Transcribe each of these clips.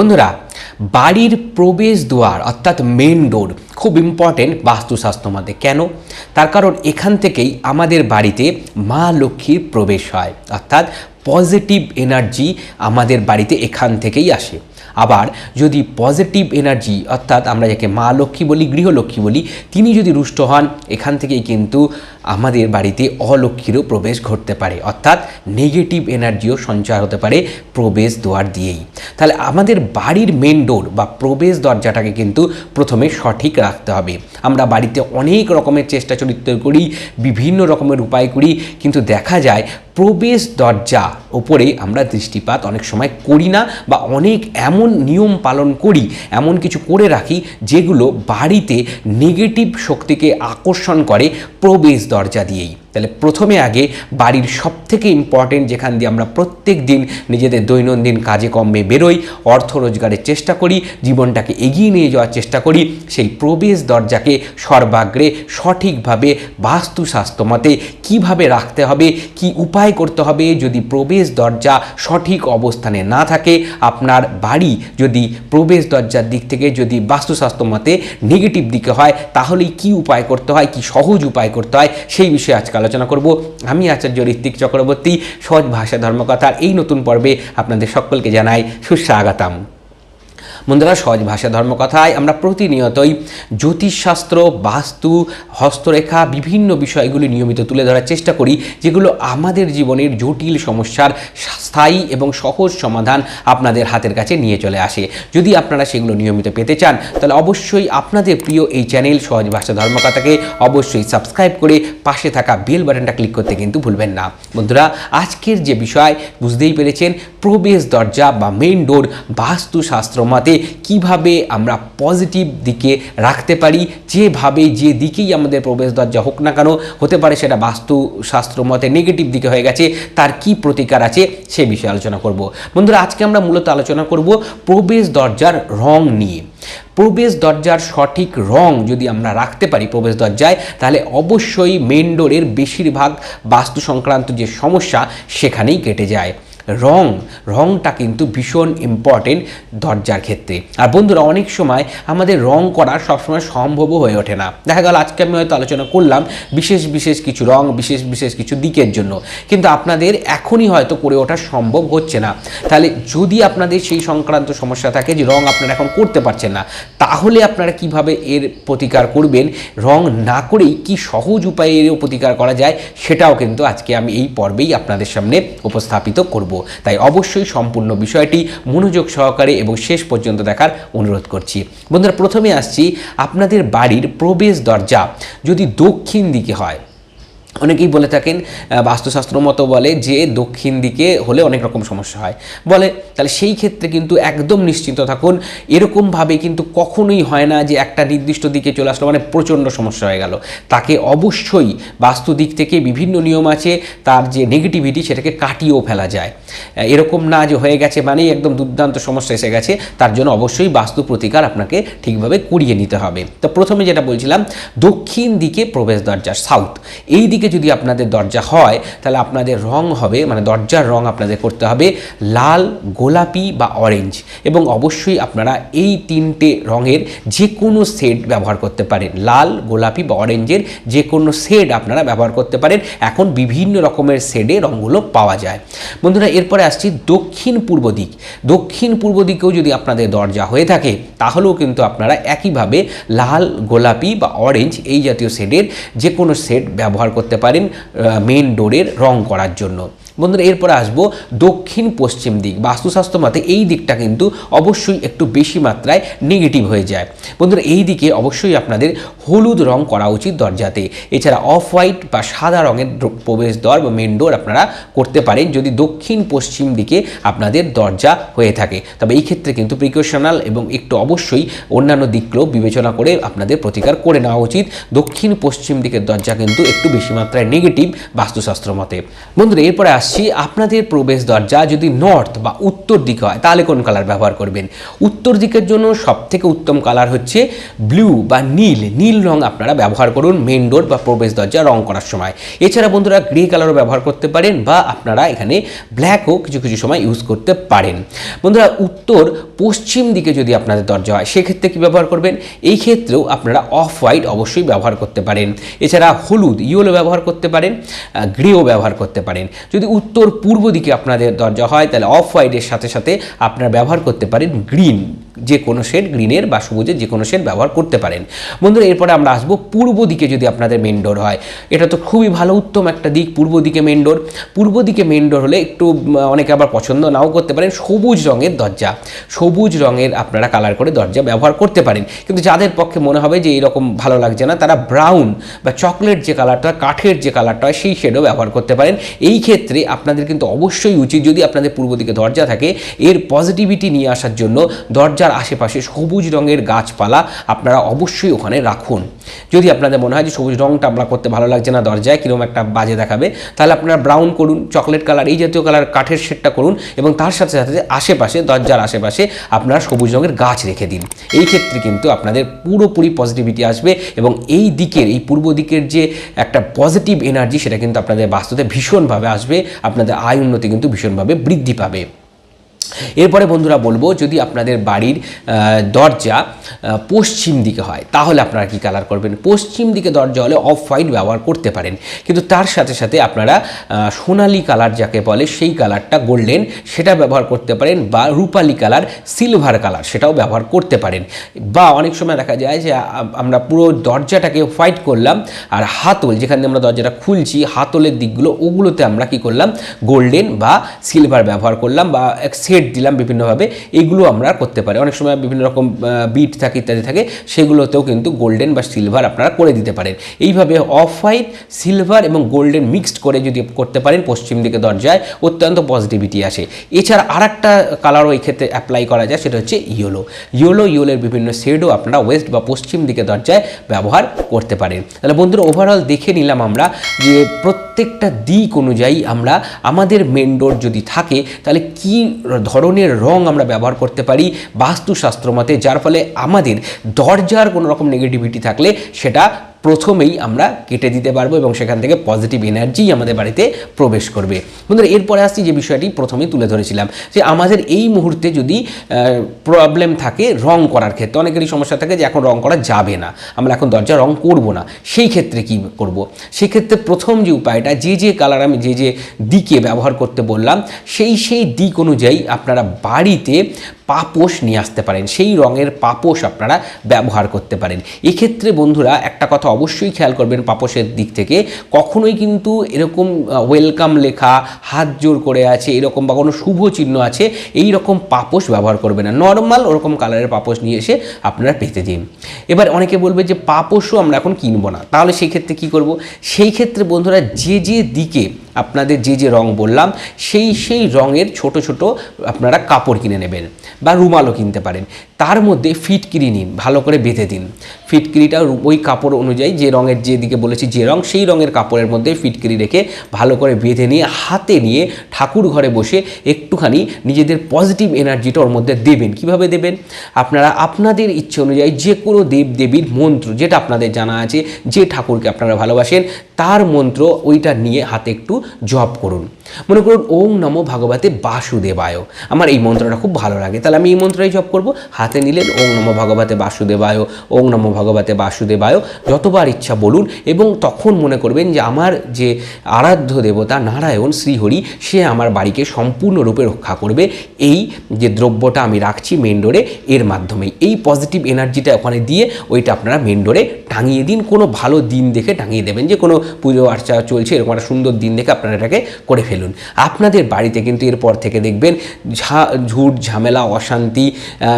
বন্ধুরা, বাড়ির প্রবেশ দুয়ার, অর্থাৎ মেন ডোর খুব ইম্পর্টেন্ট বাস্তুশাস্ত্র মধ্যে কেন? তার কারণ এখান থেকেই আমাদের বাড়িতে মা লক্ষ্মীর প্রবেশ হয়। অর্থাৎ পজিটিভ এনার্জি আমাদের বাড়িতে এখান থেকেই আসে। আবার যদি পজিটিভ এনার্জি অর্থাৎ আমরা যাকে মা লক্ষ্মী বলি, গৃহলক্ষ্মী বলি, তিনি যদি রুষ্ট হন, এখান থেকেই কিন্তু আমাদের বাড়িতে অলক্ষ্মীরও প্রবেশ ঘটতে পারে, অর্থাৎ নেগেটিভ এনার্জিও সঞ্চার হতে পারে প্রবেশ দ্বার দিয়েই। তাহলে আমাদের বাড়ির মেন ডোর বা প্রবেশ দরজাটাকে কিন্তু প্রথমে সঠিক রাখতে হবে। আমরা বাড়িতে অনেক রকমের চেষ্টা চরিত্র করি, বিভিন্ন রকমের উপায় করি, কিন্তু দেখা যায় প্রবেশ দরজা ওপরে আমরা দৃষ্টিপাত অনেক সময় করি না বা অনেক এমন নিয়ম পালন করি, এমন কিছু করে রাখি যেগুলো বাড়িতে নেগেটিভ শক্তিকে আকর্ষণ করে প্রবেশ দরজা দিয়েই। তাহলে প্রথমে আগে বাড়ির সব থেকে ইম্পর্টেন্ট যেখান দিয়ে আমরা প্রত্যেক দিন নিজেদের দৈনন্দিন কাজে কমে বেরোই, অর্থ রোজগারের চেষ্টা করি, জীবনটাকে এগিয়ে নিয়ে যাওয়ার চেষ্টা করি, সেই প্রবেশ দরজাকে সর্বাগ্রে সঠিকভাবে বাস্তুশাস্ত্র মতে কীভাবে রাখতে হবে, কি উপায় করতে হবে যদি প্রবেশ দরজা সঠিক অবস্থানে না থাকে, আপনার বাড়ি যদি প্রবেশ দরজার দিক থেকে যদি বাস্তুশাস্ত্র মতে নেগেটিভ দিকে হয়, তাহলেই কি উপায় করতে হয়, কি সহজ উপায় করতে হয়, সেই বিষয়ে আজকে আলোচনা করব। আমি আচার্য ঋত্বিক চক্রবর্তী সহজ ভাষা ধর্মকথার এই নতুন পর্বে আপনাদের সকলকে জানাই সুস্বাগতম। বন্ধুরা সহজ ভাষা ধর্মকথায় আমরা প্রতিনিয়তই জ্যোতিষশাস্ত্র, বাস্তু, হস্তরেখা, বিভিন্ন বিষয়গুলি নিয়মিত তুলে ধরার চেষ্টা করি, যেগুলো আমাদের জীবনের জটিল সমস্যার স্থায়ী এবং সহজ সমাধান আপনাদের হাতের কাছে নিয়ে চলে আসে। যদি আপনারা সেগুলো নিয়মিত পেতে চান, তাহলে অবশ্যই আপনাদের প্রিয় এই চ্যানেল সহজ ভাষা ধর্মকথাকে অবশ্যই সাবস্ক্রাইব করে পাশে থাকা বেল বাটনটা ক্লিক করতে কিন্তু ভুলবেন না। বন্ধুরা, আজকের যে বিষয়, বুঝতেই পেরেছেন, প্রবেশ দরজা বা মেইন ডোর বাস্তুশাস্ত্র মতে কীভাবে আমরা পজিটিভ দিকে রাখতে পারি, যেভাবে যে দিকেই আমাদের প্রবেশ দরজা হোক না কেন, হতে পারে সেটা বাস্তুশাস্ত্র মতে নেগেটিভ দিকে হয়ে গেছে, তার কি প্রতিকার আছে সে বিষয়ে আলোচনা করব। বন্ধুরা, আজকে আমরা মূলত আলোচনা করব প্রবেশ দরজার রং নিয়ে। প্রবেশ দরজার সঠিক রং যদি আমরা রাখতে পারি প্রবেশ দরজায়, তাহলে অবশ্যই মেন ডোরের বেশিরভাগ বাস্তু সংক্রান্ত যে সমস্যা সেখানেই কেটে যায়। রং, রংটা কিন্তু ভীষণ ইম্পর্টেন্ট দরজার ক্ষেত্রে। আর বন্ধুরা, অনেক সময় আমাদের রং করা সবসময় সম্ভবও হয়ে ওঠে না। দেখা গেল, আজকে আমি হয়তো আলোচনা করলাম বিশেষ বিশেষ কিছু রং, বিশেষ বিশেষ কিছু দিকের জন্য। কিন্তু আপনাদের এখনই হয়তো করে ওঠা সম্ভব হচ্ছে না। তাহলে যদি আপনাদের সেই সংক্রান্ত সমস্যা থাকে যে রং আপনারা এখন করতে পারছেন না, তাহলে আপনারা কীভাবে এর প্রতিকার করবেন? রং না করেই কি সহজ উপায়ে এর প্রতিকার করা যায়? সেটাও কিন্তু আজকে আমি এই পর্বেই আপনাদের সামনে উপস্থাপিত করব। তাই অবশ্যই সম্পূর্ণ বিষয়টি মনোযোগ সহকারে এবং শেষ পর্যন্ত দেখার অনুরোধ করছি। বন্ধুরা, প্রথমে আসছি আপনাদের বাড়ির প্রবেশ দরজা, যদি দক্ষিণ দিকে হয়। অনেকেই বলে থাকেন বাস্তুশাস্ত্র মতো বলে যে দক্ষিণ দিকে হলে অনেক রকম সমস্যা হয়। বলে, তাহলে সেই ক্ষেত্রে কিন্তু একদম নিশ্চিন্ত থাকুন এরকমভাবে কিন্তু কখনোই হয় না যে একটা নির্দিষ্ট দিকে চলে আসলো মানে প্রচণ্ড সমস্যা হয়ে গেল। তাকে অবশ্যই বাস্তু দিক থেকে বিভিন্ন নিয়ম আছে, তার যে নেগেটিভিটি সেটাকে কাটিয়েও ফেলা যায়। এরকম না যে হয়ে গেছে মানেই একদম দুর্দান্ত সমস্যা এসে গেছে, তার জন্য অবশ্যই বাস্তু প্রতিকার আপনাকে ঠিকভাবে করিয়ে নিতে হবে। তো প্রথমে যেটা বলছিলাম, দক্ষিণ দিকে প্রবেশ দরজা সাউথ এই দিকে যদি আপনাদের দরজা হয়, তাহলে আপনাদের রং হবে মানে দরজার রং আপনাদের করতে হবে লাল, গোলাপি বা অরেঞ্জ এবং অবশ্যই আপনারা এই তিনটে রঙের যে কোনো শেড ব্যবহার করতে পারেন। লাল, গোলাপি বা অরেঞ্জের যে কোনো শেড আপনারা ব্যবহার করতে পারেন। এখন বিভিন্ন রকমের শেডে রঙগুলো পাওয়া যায়। বন্ধুরা, এরপরে আসছি দক্ষিণ পূর্ব দিক। দক্ষিণ পূর্ব দিকেও যদি আপনাদের দরজা হয়ে থাকে, তাহলেও কিন্তু আপনারা একইভাবে লাল, গোলাপি বা অরেঞ্জ এই জাতীয় শেডের যে কোনো শেড ব্যবহার করতে পারেন মেইন ডোরের রং করার জন্য। বন্ধুরা, এরপরে আসব দক্ষিণ পশ্চিম দিক বাস্তুশাস্ত্র মতে এই দিকটা কিন্তু অবশ্যই একটু বেশি মাত্রায় নেগেটিভ হয়ে যায়। বন্ধুরা, এই দিকে অবশ্যই আপনাদের হলুদ রং করা উচিত দরজাতে। এছাড়া অফ হোয়াইট বা সাদা রঙের প্রবেশদ্বার বা মেন ডোর আপনারা করতে পারেন যদি দক্ষিণ পশ্চিম দিকে আপনাদের দরজা হয়ে থাকে। তবে এই ক্ষেত্রে কিন্তু প্রিকশনাল এবং একটু অবশ্যই অন্যান্য দিকগুলো বিবেচনা করে আপনাদের প্রতিকার করে নেওয়া উচিত। দক্ষিণ পশ্চিম দিকের দরজা কিন্তু একটু বেশি মাত্রায় নেগেটিভ বাস্তুশাস্ত্র মতে। বন্ধুরা, এরপরে আসছি আপনাদের প্রবেশ দরজা যদি নর্থ বা উত্তর দিকে হয়, তাহলে কোন কালার ব্যবহার করবেন? উত্তর দিকের জন্য সব থেকে উত্তম কালার হচ্ছে ব্লু বা নীল। নীল রং আপনারা ব্যবহার করুন মেন ডোর বা প্রবেশ দরজা রং করার সময়। এছাড়া বন্ধুরা গ্রে কালারও ব্যবহার করতে পারেন বা আপনারা এখানে ব্ল্যাকও কিছু কিছু সময় ইউজ করতে পারেন। বন্ধুরা, উত্তর পশ্চিম দিকে যদি আপনাদের দরজা হয়, সেক্ষেত্রে কী ব্যবহার করবেন? এই ক্ষেত্রেও আপনারা অফ হোয়াইট অবশ্যই ব্যবহার করতে পারেন। এছাড়া হলুদ ইয়েলো ব্যবহার করতে পারেন গ্রেও ব্যবহার করতে পারেন। যদি উত্তর পূর্ব দিকে আপনাদের দরজা হয়, তাহলে অফ হোয়াইটের সাথে সাথে আপনারা ব্যবহার করতে পারেন গ্রিন যে কোনো শেড গ্রিনের বা সবুজের যে কোনো শেড ব্যবহার করতে পারেন। বন্ধুরা, এরপরে আমরা আসব পূর্ব দিকে যদি আপনাদের মেন ডোর হয়। এটা তো খুবই ভালো উত্তম একটা দিক, পূর্ব দিকে মেন ডোর পূর্ব দিকে মেন ডোর হলে একটু অনেকে আবার পছন্দ নাও করতে পারেন সবুজ রঙের দরজা। সবুজ রঙের আপনারা কালার করে দরজা ব্যবহার করতে পারেন। কিন্তু যাদের পক্ষে মনে হবে যে এরকম ভালো লাগছে না, তারা ব্রাউন বা চকলেট যে কালারটা কাঠের যে কালারটা হয়, সেই শেডও ব্যবহার করতে পারেন। এই ক্ষেত্রে আপনাদের কিন্তু অবশ্যই উচিত যদি আপনাদের পূর্ব দিকে দরজা থাকে, এর পজিটিভিটি নিয়ে আসার জন্য দরজার আশেপাশে সবুজ রঙের গাছপালা আপনারা অবশ্যই ওখানে রাখুন। যদি আপনাদের মনে হয় যে সবুজ রঙটা আমরা করতে ভালো লাগছে না দরজায় কীরকম একটা বাজে দেখাবে, তাহলে আপনারা ব্রাউন করুন, চকলেট কালার, এই জাতীয় কালার কাঠের শেডটা করুন এবং তার সাথে সাথে আশেপাশে, দরজার আশেপাশে আপনারা সবুজ রঙের গাছ রেখে দিন। এই ক্ষেত্রে কিন্তু আপনাদের পুরোপুরি পজিটিভিটি আসবে এবং এই দিকের, এই পূর্ব দিকের যে একটা পজিটিভ এনার্জি সেটা কিন্তু আপনাদের বাস্তুতে ভীষণভাবে আসবে, আপনাদের আয় উন্নতি কিন্তু ভীষণভাবে বৃদ্ধি পাবে। এরপরে বন্ধুরা বলব, যদি আপনাদের বাড়ির দরজা পশ্চিম দিকে হয়, তাহলে আপনারা কি কালার করবেন? পশ্চিম দিকে দরজা হলে অফ হোয়াইট ব্যবহার করতে পারেন। কিন্তু তার সাথে সাথে আপনারা সোনালি কালার যাকে বলে, সেই কালারটা গোল্ডেন সেটা ব্যবহার করতে পারেন বা রূপালি কালার সিলভার কালার সেটাও ব্যবহার করতে পারেন। বা অনেক সময় দেখা যায় যে আমরা পুরো দরজাটাকে হোয়াইট করলাম, আর হাতল, যেখানে আমরা দরজাটা খুলছি, হাতলের দিকগুলো, ওগুলোতে আমরা কি করলাম? গোল্ডেন বা সিলভার ব্যবহার করলাম বা এক সেট দিলাম বিভিন্নভাবে, এগুলো আমরা করতে পারি। অনেক সময় বিভিন্ন রকম বিট থাকে ইত্যাদি থাকে, সেগুলোতেও কিন্তু গোল্ডেন বা সিলভার আপনারা করে দিতে পারেন। এইভাবে অফ হোয়াইট সিলভার এবং গোল্ডেন মিক্সড করে যদি করতে পারেন, পশ্চিম দিকে দরজায় অত্যন্ত পজিটিভিটি আসে। এছাড়া আর একটা কালারও এই ক্ষেত্রে অ্যাপ্লাই করা যায়, সেটা হচ্ছে ইয়েলো ইয়েলো ইয়েলোর বিভিন্ন শেডও আপনারা ওয়েস্ট বা পশ্চিম দিকে দরজায় ব্যবহার করতে পারেন। তাহলে বন্ধুরা ওভারঅল দেখে নিলাম আমরা যে প্রত্যেকটা দিক অনুযায়ী আমরা, আমাদের মেন ডোর যদি থাকে, তাহলে কি ধরনের রং আমরা ব্যবহার করতে পারি বাস্তুশাস্ত্র মতে, যার ফলে আমাদের দরজার কোনো রকম নেগেটিভিটি থাকলে সেটা প্রথমেই আমরা কেটে দিতে পারব এবং সেখান থেকে পজিটিভ এনার্জি আমাদের বাড়িতে প্রবেশ করবে। বন্ধুরা, এরপরে আসছি যে বিষয়টি প্রথমেই তুলে ধরেছিলাম, যে আমাদের এই মুহূর্তে যদি প্রবলেম থাকে রং করার ক্ষেত্রে, অনেকেরই সমস্যা থাকে যে এখন রং করা যাবে না, আমরা এখন দরজা রং করব না, সেই ক্ষেত্রে কি করব? সেক্ষেত্রে প্রথম যে উপায়টা, যে যে কালার আমি যে যে দিকে ব্যবহার করতে বললাম, সেই সেই দিক অনুযায়ী আপনারা বাড়িতে পাপোশ নিয়ে আসতে পারেন। সেই রঙের পাপোশ আপনারা ব্যবহার করতে পারেন। এক্ষেত্রে বন্ধুরা একটা কথা অবশ্যই খেয়াল করবেন পাপোশের দিক থেকে। কখনোই কিন্তু এরকম ওয়েলকাম লেখা, হাত জোর করে আছে, এরকম বা কোনো শুভ চিহ্ন আছে, এই রকম পাপোশ ব্যবহার করবে না। নর্মাল ওরকম কালারের পাপোশ নিয়ে এসে আপনারা পেতে দিন। এবার অনেকে বলবে যে পাপোশও আমরা এখন কিনবো না। তাহলে সেই ক্ষেত্রে কি করব? সেই ক্ষেত্রে বন্ধুরা যে যে দিকে আপনাদের যে যে রং বললাম, সেই সেই রঙের ছোট ছোট আপনারা কাপড় কিনে নেবেন বা রুমালও কিনতে পারেন। তার মধ্যে ফিটকিরি নিন, ভালো করে বেঁধে দিন। ফিটকিরিটা ওই কাপড় অনুযায়ী যে রঙের যে দিকে বলেছি যে রং, সেই রঙের কাপড়ের মধ্যে ফিটকিরি রেখে ভালো করে বেঁধে নিয়ে, হাতে নিয়ে ঠাকুর ঘরে বসে একটুখানি নিজেদের পজিটিভ এনার্জিটা ওর মধ্যে দেবেন। কীভাবে দেবেন? আপনারা আপনাদের ইচ্ছে অনুযায়ী যে কোনো দেব দেবীর মন্ত্র, যেটা আপনাদের জানা আছে, যে ঠাকুরকে আপনারা ভালোবাসেন, তার মন্ত্র ওইটা নিয়ে হাতে একটু জপ করুন। মনে করুন ওম নমো ভগবতে বাসুদেবায়। আমার এই মন্ত্রটা খুব ভালো লাগে। তাহলে আমি এই মন্ত্রটাই জপ করব। হাতে নিলেন ওম নমো ভগবতে বাসুদেবায় ওম নমো ভগবতে বাসুদেবায়। যতবার ইচ্ছা বলুন, এবং তখন মনে করবেন যে আমার যে আরাধ্য দেবতা নারায়ণ শ্রীহরি, সে আমার বাড়িকে সম্পূর্ণরূপে রক্ষা করবে। এই যে দ্রব্যটা আমি রাখছি মেন ডোরে এর মাধ্যমেই এই পজিটিভ এনার্জিটা ওখানে দিয়ে ওইটা আপনারা মেন ডোরে টাঙিয়ে দিন। কোনো ভালো দিন দেখে টাঙিয়ে দেবেন যে কোনো পুজো আর্চা চলছে, এরকম একটা সুন্দর দিন দেখে আপনারা এটাকে করে ফেলুন। আপনাদের বাড়িতে কিন্তু এরপর থেকে দেখবেন ঝা, ঝুট, ঝামেলা, অশান্তি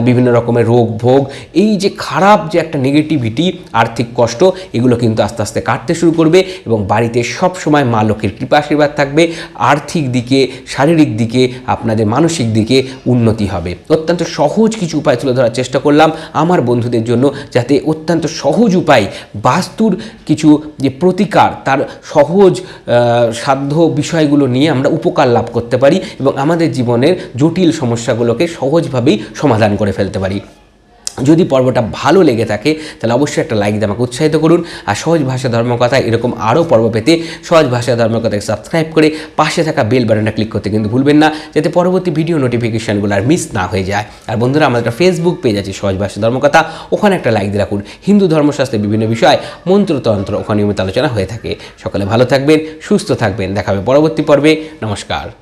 বিভিন্ন রকমের রোগ, ভোগ, এই যে খারাপ যে একটা নেগেটিভিটি আর্থিক কষ্ট, এগুলো কিন্তু আস্তে আস্তে কাটতে শুরু করবে এবং বাড়িতে সব সময় মা লক্ষ্মীর কৃপা আশীর্বাদ থাকবে। আর্থিক দিকে, শারীরিক দিকে, আপনাদের মানসিক দিকে উন্নতি হবে। অত্যন্ত সহজ কিছু উপায় তুলে ধরার চেষ্টা করলাম আমার বন্ধুদের জন্য যাতে অত্যন্ত সহজ উপায়, বাস্তুর কিছু যে প্রতিকার, তার সহজ সাধ্য বিষয়গুলো নিয়ে আমরা উপকার লাভ করতে পারি এবং আমাদের জীবনের জটিল সমস্যাগুলোকে সহজভাবেই সমাধান করে ফেলতে পারি। যদি পর্বটা ভালো লেগে থাকে, তাহলে অবশ্যই একটা লাইক দিয়ে আমাকে উৎসাহিত করুন। আর সহজ ভাষা ধর্মকথা এরকম আরও পর্ব পেতে সহজ ভাষা ধর্মকথাকে সাবস্ক্রাইব করে পাশে থাকা বেল বাটনটা ক্লিক করতে কিন্তু ভুলবেন না, যাতে পরবর্তী ভিডিও নোটিফিকেশানগুলো আর মিস না হয়ে যায়। আর বন্ধুরা, আমাদের একটা ফেসবুক পেজ আছে, সহজ ভাষা ধর্মকথা। ওখানে একটা লাইক দিয়ে রাখুন। হিন্দু ধর্মশাস্ত্রের বিভিন্ন বিষয়, মন্ত্রতন্ত্র, ওখানে নিয়মিত আলোচনা হয়ে থাকে। সকালে ভালো থাকবেন, সুস্থ থাকবেন। দেখা হবে পরবর্তী পর্বে। নমস্কার।